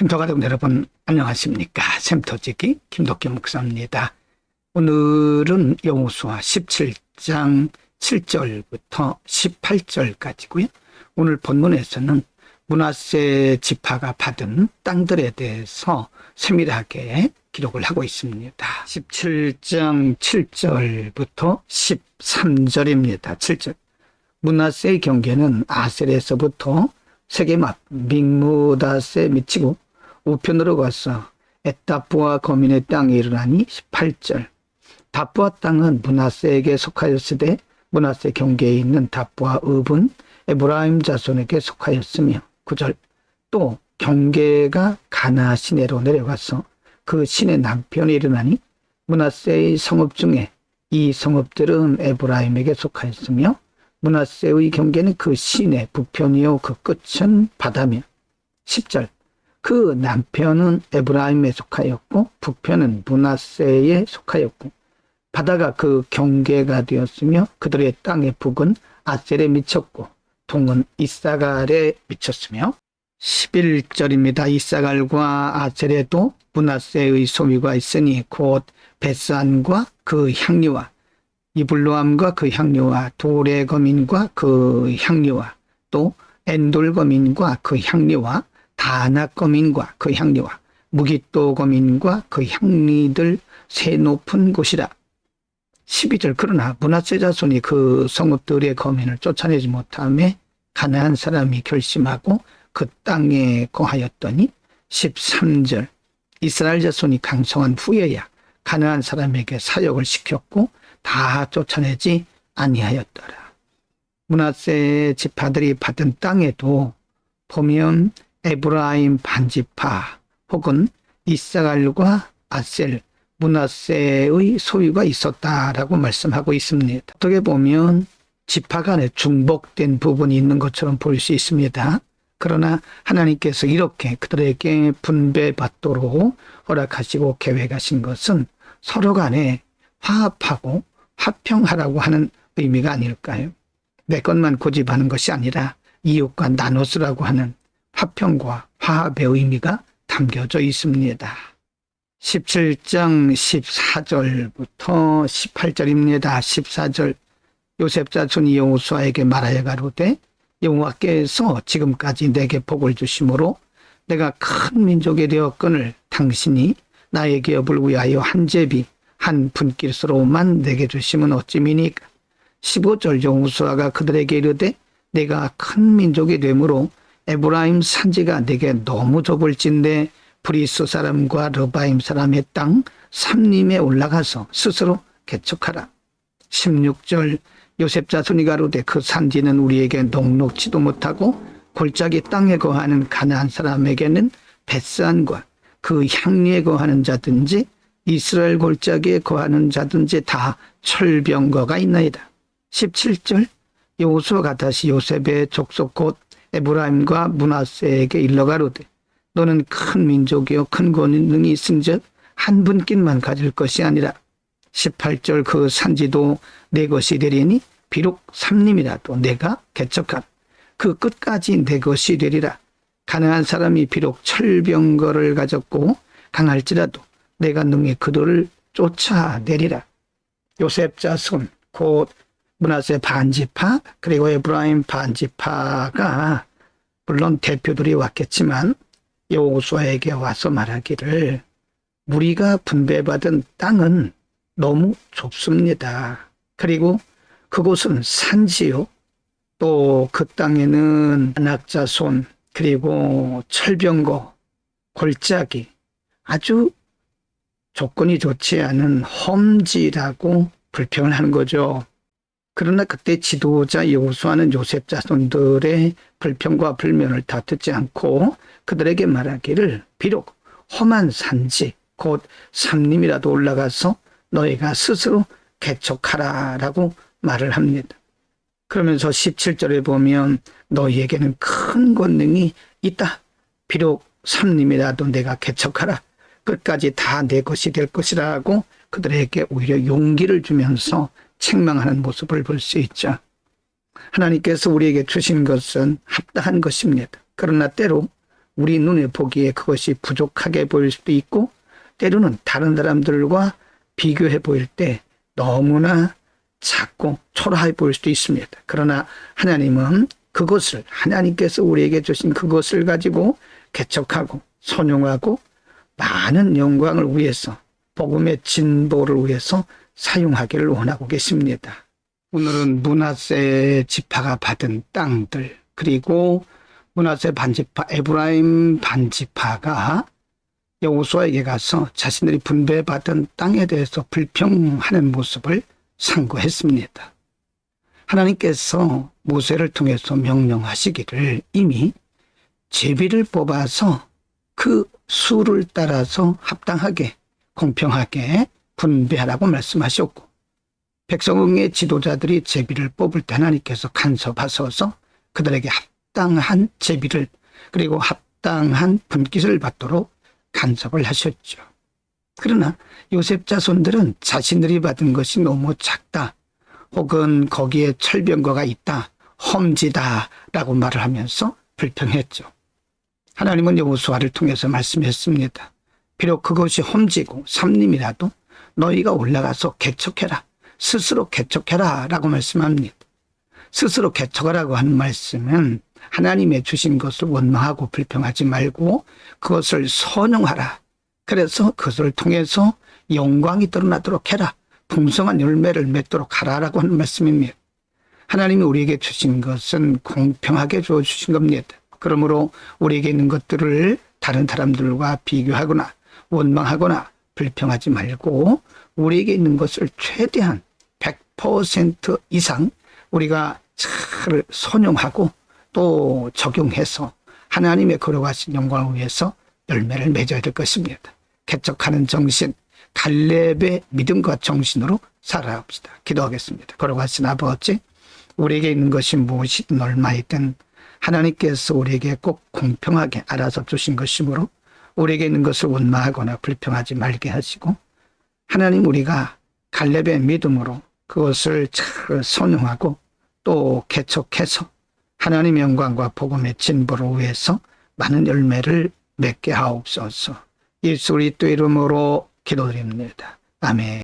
샘터 가족 여러분 안녕하십니까 샘터지기 김덕기 목사입니다. 오늘은 여호수아 17장 7절부터 18절까지고요. 오늘 본문에서는 문하세 지파가 받은 땅들에 대해서 세밀하게 기록을 하고 있습니다. 17장 7절부터 13절입니다. 7절. 문하세의 경계는 아셀에서부터 세계맛 믹무다스에 미치고 우편으로 가서 에타프와 거민의 땅에 이르나니 18절. 다프와 땅은 문하세에게 속하였으되 문하세 경계에 있는 다프와 읍은 에브라임 자손에게 속하였으며 9절. 또 경계가 가나 시내로 내려가서 그 시내 남편에 이르나니 문하세의 성읍 중에 이 성읍들은 에브라임에게 속하였으며 문하세의 경계는 그 시내 북편이요 그 끝은 바다며. 10절 그 남편은 에브라임에 속하였고 북편은 문하세에 속하였고 바다가 그 경계가 되었으며 그들의 땅의 북은 아셀에 미쳤고 동은 이사갈에 미쳤으며 11절입니다. 이사갈과 아셀에도 문하세의 소유가 있으니 곧 베스안과 그 향리와 이블로암과 그 향료와 도레 거민과 그 향료와 또 엔돌 거민과 그 향료와 다낙 거민과 그 향료와 무기또 거민과 그 향리들 새 높은 곳이라. 12절 그러나 문하세 자손이 그 성읍들의 거민을 쫓아내지 못함에 가난한 사람이 결심하고 그 땅에 거하였더니 13절 이스라엘 자손이 강성한 후에야 가난한 사람에게 사역을 시켰고 다 쫓아내지 아니하였더라. 문하세 지파들이 받은 땅에도 보면 에브라임 반지파 혹은 이사갈과 아셀, 문하세의 소유가 있었다라고 말씀하고 있습니다. 어떻게 보면 지파 간에 중복된 부분이 있는 것처럼 볼수 있습니다. 그러나 하나님께서 이렇게 그들에게 분배받도록 허락하시고 계획하신 것은 서로 간에 화합하고 화평하라고 하는 의미가 아닐까요? 내 것만 고집하는 것이 아니라 이웃과 나눠 쓰라고 하는 화평과 화합의 의미가 담겨져 있습니다. 17장 14절부터 18절입니다. 14절 요셉 자손이 여호수아에게 말하여 가로되 여호와께서 지금까지 내게 복을 주심으로 내가 큰 민족이 되었거늘 당신이 나의 기업을 위하여 한 제비 한 분깃으로만 내게 주시면 어찌미니까 15절 여호수아가 그들에게 이르되 내가 큰 민족이 되므로 에브라임 산지가 내게 너무 좁을진데 브리스 사람과 르바임 사람의 땅 삼림에 올라가서 스스로 개척하라. 16절 요셉 자손이 가로되 그 산지는 우리에게 녹록지도 못하고 골짜기 땅에 거하는 가나안 사람에게는 벳산과 그 향리에 거하는 자든지 이스라엘 골짜기에 거하는 자든지 다 철병거가 있나이다. 17절 여호수아가 다시 요셉의 족속 곧 에브라임과 문하세에게 일러가로되 너는 큰 민족이요 큰 권능이 있은즉 한 분끼만 가질 것이 아니라 18절 그 산지도 내 것이 되리니 비록 삼림이라도 내가 개척한 그 끝까지 내 것이 되리라 가능한 사람이 비록 철병거를 가졌고 강할지라도 내가 능히 그들을 쫓아내리라. 요셉 자손 곧 문하세 반지파 그리고 에브라임 반지파가 물론 대표들이 왔겠지만 여호수아에게 와서 말하기를 우리가 분배받은 땅은 너무 좁습니다. 그리고 그곳은 산지요. 또 그 땅에는 낙자손 그리고 철병거 골짜기 아주 조건이 좋지 않은 험지라고 불평을 하는 거죠. 그러나 그때 지도자 여호수아는 요셉 자손들의 불평과 불면을 다 듣지 않고 그들에게 말하기를 비록 험한 산지 곧 삼림이라도 올라가서 너희가 스스로 개척하라라고 말을 합니다. 그러면서 17절에 보면 너희에게는 큰 권능이 있다. 비록 삼림이라도 내가 개척하라. 끝까지 다 내 것이 될 것이라고 그들에게 오히려 용기를 주면서 책망하는 모습을 볼 수 있죠. 하나님께서 우리에게 주신 것은 합당한 것입니다. 그러나 때로 우리 눈에 보기에 그것이 부족하게 보일 수도 있고 때로는 다른 사람들과 비교해 보일 때 너무나 작고 초라해 보일 수도 있습니다. 그러나 하나님은 그것을 하나님께서 우리에게 주신 그것을 가지고 개척하고 선용하고 많은 영광을 위해서 복음의 진보를 위해서 사용하기를 원하고 계십니다. 오늘은 문하세 지파가 받은 땅들 그리고 문하세 반지파 에브라임 반지파가 여호수아에게 가서 자신들이 분배받은 땅에 대해서 불평하는 모습을 상고했습니다. 하나님께서 모세를 통해서 명령하시기를 이미 제비를 뽑아서 그 수를 따라서 합당하게 공평하게 분배하라고 말씀하셨고 백성의 지도자들이 제비를 뽑을 때 하나님께서 간섭하셔서 그들에게 합당한 제비를 그리고 합당한 분깃을 받도록 간섭을 하셨죠. 그러나 요셉 자손들은 자신들이 받은 것이 너무 작다. 혹은 거기에 철병거가 있다. 험지다 라고 말을 하면서 불평했죠. 하나님은 여호수아를 통해서 말씀했습니다. 비록 그것이 험지고 삼림이라도 너희가 올라가서 개척해라. 스스로 개척해라. 라고 말씀합니다. 스스로 개척하라고 하는 말씀은 하나님의 주신 것을 원망하고 불평하지 말고 그것을 선용하라. 그래서 그것을 통해서 영광이 드러나도록 해라. 풍성한 열매를 맺도록 하라라고 하는 말씀입니다. 하나님이 우리에게 주신 것은 공평하게 줘 주신 겁니다. 그러므로 우리에게 있는 것들을 다른 사람들과 비교하거나 원망하거나 불평하지 말고 우리에게 있는 것을 최대한 100% 이상 우리가 잘 선용하고 또 적용해서 하나님의 걸어가신 영광을 위해서 열매를 맺어야 될 것입니다. 개척하는 정신, 갈렙의 믿음과 정신으로 살아갑시다. 기도하겠습니다. 걸어가신 아버지, 우리에게 있는 것이 무엇이든 얼마이든 하나님께서 우리에게 꼭 공평하게 알아서 주신 것이므로 우리에게 있는 것을 원망하거나 불평하지 말게 하시고 하나님 우리가 갈렙의 믿음으로 그것을 잘 선용하고 또 개척해서 하나님의 영광과 복음의 진보를 위해서 많은 열매를 맺게 하옵소서. 예수 그리스도 이름으로 기도드립니다. 아멘.